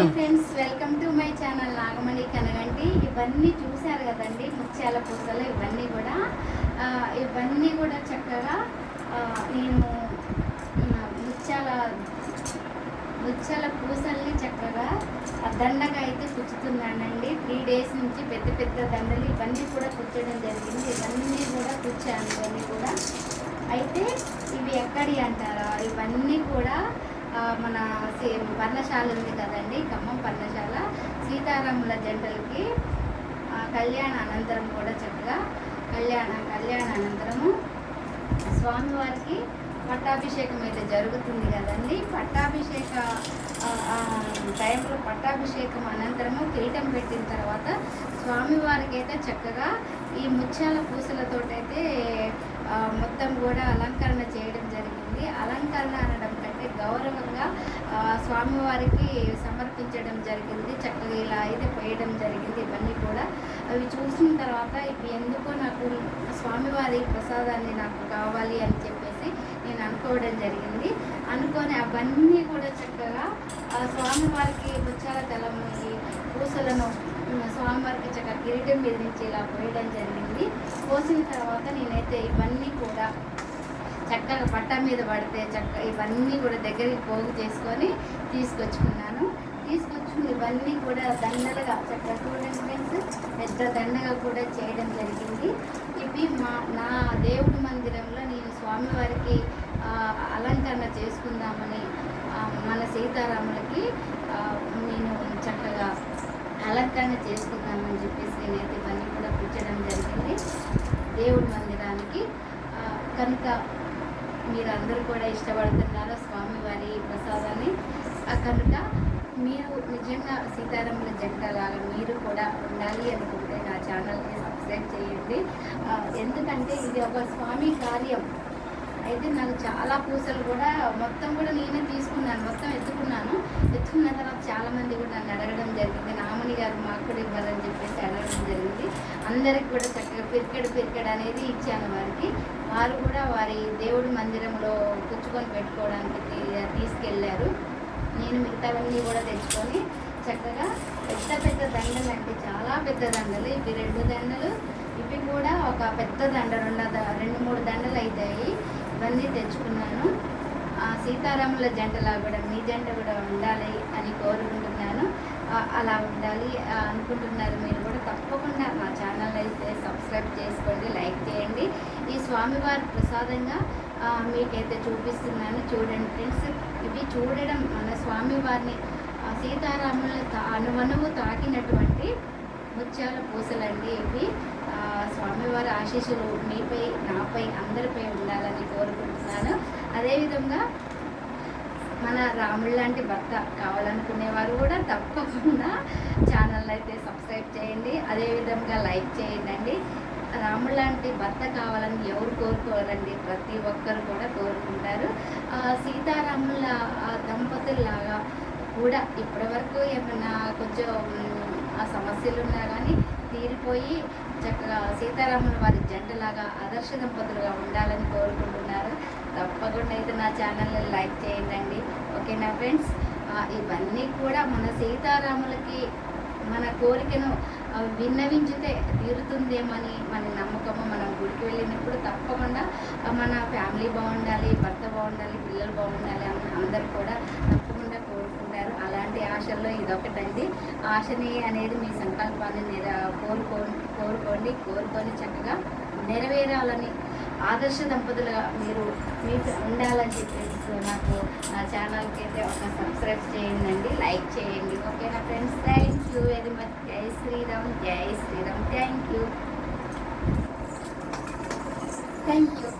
Friends welcome to my channel Nagamani కనగండి ఇవన్నీ చూశారు కదండి ముత్యాల పూసలు ఇవన్నీ కూడా. ఇవన్నీ కూడా చక్కగా నేను ముత్యాల ముత్యాల పూసల్ని చక్కగా దండగా అయితే కుచ్చుతున్నానండి. త్రీ డేస్ నుంచి పెద్ద పెద్ద దండలు ఇవన్నీ కూడా కుచ్చడం జరిగింది. ఇవన్నీ కూడా కుచ్చాను ఇవన్నీ కూడా. అయితే ఇవి ఎక్కడి అంటారా? ఇవన్నీ కూడా మన సే- పర్ణశాల ఉంది కదండి ఖమ్మం పర్ణశాల. సీతారాముల జంటలకి కళ్యాణ అనంతరం కూడా చక్కగా కళ్యాణ కళ్యాణ అనంతరము స్వామివారికి పట్టాభిషేకం అయితే జరుగుతుంది కదండి. పట్టాభిషేక టైంలో పట్టాభిషేకం అనంతరము కిరీటం పెట్టిన తర్వాత స్వామివారికి అయితే చక్కగా ఈ ముత్యాల పూసలతోటైతే మొత్తం కూడా అలంకరణ చేయడం జరిగింది. అలంకరణ అనడం కంటే గౌరవంగా స్వామివారికి సమర్పించడం జరిగింది. చక్కగా ఇలా అయితే పోయడం జరిగింది ఇవన్నీ కూడా. అవి చూసిన తర్వాత ఇవి ఎందుకో నాకు స్వామివారి ప్రసాదాన్ని నాకు కావాలి అని చెప్పేసి నేను అనుకోవడం జరిగింది. అనుకొని అవన్నీ కూడా చక్కగా స్వామివారికి బుచ్చాల తలం ఈ పూసలను స్వామివారికి చక్కగా కిరీటం మీద నుంచి ఇలా పోయడం జరిగింది. పోసిన తర్వాత నేనైతే ఇవన్నీ కూడా చక్కగా పట్ట మీద పడితే చక్క ఇవన్నీ కూడా దగ్గరికి పోగు చేసుకొని తీసుకొచ్చుకున్నాను. తీసుకొచ్చుకుని ఇవన్నీ కూడా దండలుగా చక్కగా స్టూడెంట్స్ ఫ్రెండ్స్ పెద్ద దండగా కూడా చేయడం జరిగింది. ఇవి మా నా దేవుడి మందిరంలో నేను స్వామివారికి అలంకరణ చేసుకుందామని మన సీతారాములకి నేను చక్కగా అలంకరణ చేసుకుందామని చెప్పేసి నేనైతే ఇవన్నీ కూడా కూర్చడం జరిగింది. దేవుడి మందిరానికి కనుక మీరందరూ కూడా ఇష్టపడుతున్నారు స్వామివారి ప్రసాదాన్ని. కనుక మీరు నిజంగా సీతారాముల జంట లాగా మీరు కూడా ఉండాలి అనుకుంటే నా ఛానల్ని సబ్స్క్రైబ్ చేయండి. ఎందుకంటే ఇది ఒక స్వామి కార్యం. అయితే నాకు చాలా పూసలు కూడా మొత్తం కూడా నేనే తీసుకున్నాను మొత్తం ఎత్తుకున్నాను. ఎత్తుకున్న తర్వాత చాలా మంది కూడా నన్ను అడగడం జరిగింది. నామని గారు మాకు కూడా ఇవ్వాలని చెప్పేసి అడగడం జరిగింది. అందరికి కూడా చక్కగా పిరికెడు పిరికెడు అనేది ఇచ్చాను వారికి. వారు కూడా వారి దేవుడి మందిరంలో పుచ్చుకొని పెట్టుకోవడానికి తీసుకెళ్ళారు నేను మిగతావన్నీ కూడా తెచ్చుకొని చక్కగా పెద్ద పెద్ద దండలు అంటే చాలా పెద్ద దండలు. ఇవి రెండు దండలు. ఇవి కూడా ఒక పెద్ద దండ రెండు రెండు మూడు దండలు అవుతాయి ఇవన్నీ తెచ్చుకున్నాను. సీతారాముల జంటలా కూడా మీ జంట కూడా ఉండాలి అని కోరుకుంటున్నాను. అలా ఉండాలి అనుకుంటున్నారు మీరు కూడా తప్పకుండా మా ఛానల్ అయితే సబ్స్క్రైబ్ చేసుకోండి లైక్ చేయండి. ఈ స్వామివారి ప్రసాదంగా మీకైతే చూపిస్తున్నాను. చూడండి ఫ్రెండ్స్ ఇవి చూడడం మన స్వామివారిని సీతారాముల తా- అనువనువు తాకినటువంటి ముత్యాల పూసలండి ఇవి. స్వామివారి ఆశీస్సులు మీపై నాపై అందరిపై ఉండాలని కోరుకుంటున్నాను. అదేవిధంగా మన రాముడు లాంటి భర్త కావాలనుకునేవారు కూడా తప్పకుండా ఛానల్ అయితే సబ్స్క్రైబ్ చేయండి. అదేవిధంగా లైక్ చేయండి రాముడు లాంటి భర్త కావాలని ఎవరు కోరుకోరండి? ప్రతి ఒక్కరు కూడా కోరుకుంటారు. సీతారాముల దంపతుల్లాగా కూడా ఇప్పటివరకు ఏమన్నా కొంచెం ఆ సమస్యలు ఉన్నా కానీ తీరిపోయి చక్కగా సీతారాముల వారి జంటలాగా ఆదర్శ దంపతులుగా ఉండాలని కోరుకుంటున్నారు. తప్పకుండా అయితే నా ఛానల్ని లైక్ చేయండి. ఓకేనా ఫ్రెండ్స్? ఇవన్నీ కూడా మన సీతారాములకి మన కోరికను విన్నవించితే తీరుతుందేమని మన నమ్మకము మనం గుడికి వెళ్ళినప్పుడు తప్పకుండా మన ఫ్యామిలీ బాగుండాలి భర్త బాగుండాలి పిల్లలు బాగుండాలి అని అందరూ కూడా తప్పకుండా కోరుకుంటారు. అలాంటి ఆశల్లో ఇదొకటండి. ఆశని అనేది మీ సంకల్పాన్ని కోరుకో కోరుకోండి. కోరుకొని చక్కగా నెరవేరాలని ఆదర్శ దంపతులుగా మీరు మీకు ఉండాలని చెప్పేసి నాకు నా ఛానల్కి అయితే ఒక సబ్స్క్రైబ్ చేయండి లైక్ చేయండి. ఓకేనా friends? Thank you very much. జై శ్రీరామ్ జై Shriram. Thank you. Thank you.